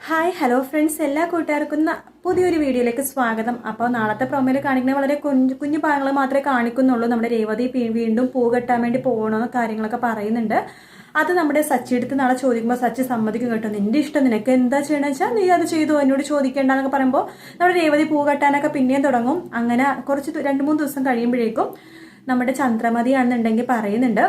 Hi hello friends. എല്ലാ കൂട്ടുകാർക്കും പുതിയൊരു വീഡിയോയിലേക്ക് സ്വാഗതം. അപ്പോൾ നാളത്തെ പ്രൊമോയിൽ കാണിക്കുന്ന വളരെ കുഞ്ഞു കുഞ്ഞു ഭാഗങ്ങൾ മാത്രമേ കാണിക്കുന്നുള്ളൂ. നമ്മുടെ രേവതി വീണ്ടും പൂ കെട്ടാൻ വേണ്ടി പോകണമെന്ന് കാര്യങ്ങളൊക്കെ പറയുന്നുണ്ട്. അത് നമ്മുടെ സച്ചി എടുത്ത് നാളെ ചോദിക്കുമ്പോൾ സച്ചി സമ്മതിക്കും കേട്ടോ. നിന്റെ ഇഷ്ടം നിനക്ക് എന്താ ചെയ്യണമെന്ന് വെച്ചാൽ നീ അത് ചെയ്തു? എന്നോട് ചോദിക്കേണ്ടെന്നൊക്കെ പറയുമ്പോൾ നമ്മുടെ രേവതി പൂ കെട്ടാനൊക്കെ പിന്നെയും തുടങ്ങും. അങ്ങനെ കുറച്ച് രണ്ട് മൂന്ന് ദിവസം കഴിയുമ്പോഴേക്കും നമ്മുടെ ചന്ദ്രമതിയാണെന്നുണ്ടെങ്കിൽ പറയുന്നുണ്ട്.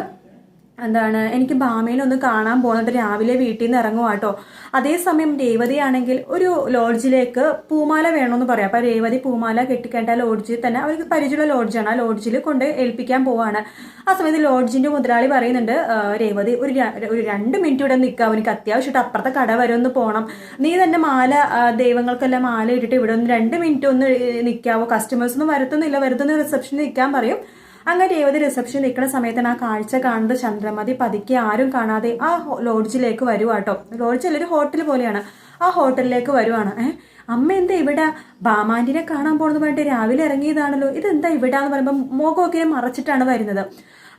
എന്താണ് എനിക്ക് ഭാമയിലൊന്ന് ഒന്ന് കാണാൻ പോകുന്നുണ്ട് രാവിലെ വീട്ടിൽ നിന്ന് ഇറങ്ങുക കേട്ടോ അതേസമയം രേവതിയാണെങ്കിൽ ഒരു ലോഡ്ജിലേക്ക് പൂമാല വേണമെന്ന് പറയാം. അപ്പോൾ രേവതി പൂമാല കെട്ടിക്കേണ്ട ലോഡ്ജിൽ തന്നെ അവർക്ക് പരിചയമുള്ള ലോഡ്ജാണ്. ആ ലോഡ്ജിൽ കൊണ്ട് ഏൽപ്പിക്കാൻ പോവാണ്. ആ സമയത്ത് ലോഡ്ജിന്റെ മുതലാളി പറയുന്നുണ്ട് രേവതി ഒരു ഒരു രണ്ട് മിനിറ്റ് ഇവിടെ നിൽക്കുക അവനിക്ക് അത്യാവശ്യമായിട്ട് അപ്പുറത്തെ കട വരെ ഒന്ന് പോകണം നീ തന്നെ മാല ദൈവങ്ങൾക്കെല്ലാം മാല ഇട്ടിട്ട് ഇവിടെ ഒന്ന് രണ്ട് മിനിറ്റ് ഒന്ന് നിൽക്കാവോ കസ്റ്റമേഴ്സ് ഒന്നും വരത്തൊന്നുമില്ല വരുത്തുന്ന റിസപ്ഷനിൽ നിൽക്കാൻ പറയും. അങ്ങനെ രേവതി റിസപ്ഷൻ നിൽക്കുന്ന സമയത്താണ് ആ കാഴ്ച കാണുന്നത് ചന്ദ്രമതി പതുക്കെ ആരും കാണാതെ ആ ലോഡ്ജിലേക്ക് വരുവാട്ടോ. ലോഡ്ജ് ഒരു ഹോട്ടൽ പോലെയാണ്. ആ ഹോട്ടലിലേക്ക് വരുവാണ്. ഏഹ് അമ്മ എന്താ ഇവിടെ? ബാമാന്റിനെ കാണാൻ പോകുന്നത് പറഞ്ഞിട്ട് രാവിലെ ഇറങ്ങിയതാണല്ലോ. ഇതെന്താ ഇവിടെ എന്ന് പറയുമ്പോൾ മുഖമൊക്കെ മറച്ചിട്ടാണ് വരുന്നത്.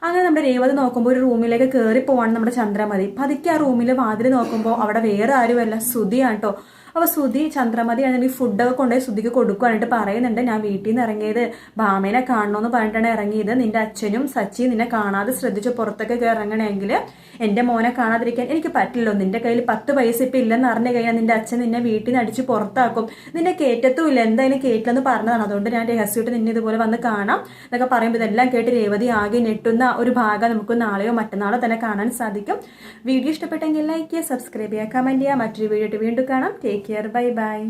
അങ്ങനെ നമ്മുടെ രേവതി നോക്കുമ്പോൾ ഒരു റൂമിലേക്ക് കയറി പോവാണ് നമ്മുടെ ചന്ദ്രമതി. പതുക്കെ ആ റൂമിൽ വാതിൽ നോക്കുമ്പോൾ അവിടെ വേറെ ആരുമല്ല സുധിയാണ് കേട്ടോ അപ്പോൾ സുധി ചന്ദ്രമതി ആണെങ്കിൽ ഫുഡൊക്കെ കൊണ്ടുപോയി സുധിക്ക് കൊടുക്കുവാനായിട്ട് പറയുന്നുണ്ട് ഞാൻ വീട്ടിൽ നിന്ന് ഇറങ്ങിയത് ഭാമേനെ കാണണമെന്ന് പറഞ്ഞിട്ടാണ് ഇറങ്ങിയത്. നിന്റെ അച്ഛനും സച്ചി നിന്നെ കാണാതെ ശ്രദ്ധിച്ച് പുറത്തൊക്കെ ഇറങ്ങണമെങ്കിൽ എന്റെ മോനെ കാണാതിരിക്കാൻ എനിക്ക് പറ്റില്ലോ നിന്റെ കയ്യിൽ പത്ത് പൈസ ഇപ്പം ഇല്ലെന്ന് അറിഞ്ഞു കഴിഞ്ഞാൽ നിന്റെ അച്ഛൻ നിന്നെ വീട്ടിൽ നിന്ന് അടിച്ച് പുറത്താക്കും. നിന്നെ കയറ്റത്തും എന്തായാലും കയറ്റില്ലെന്ന് പറഞ്ഞതാണ്. അതുകൊണ്ട് ഞാൻ രഹസ്യമായിട്ട് നിന്നെ ഇതുപോലെ വന്ന് കാണാം എന്നൊക്കെ പറയുമ്പോൾ ഇതെല്ലാം കേട്ട് രേവതി ആകെ ഞെട്ടുന്ന ഒരു ഭാഗം നമുക്ക് നാളെയോ മറ്റന്നാളോ തന്നെ കാണാൻ സാധിക്കും. വീഡിയോ ഇഷ്ടപ്പെട്ടെങ്കിൽ ലൈക്ക് ചെയ്യുക സബ്സ്ക്രൈബ് ചെയ്യുക കമന്റ് ചെയ്യുക. മറ്റൊരു വീഡിയോ വീണ്ടും കാണാം. Take care bye bye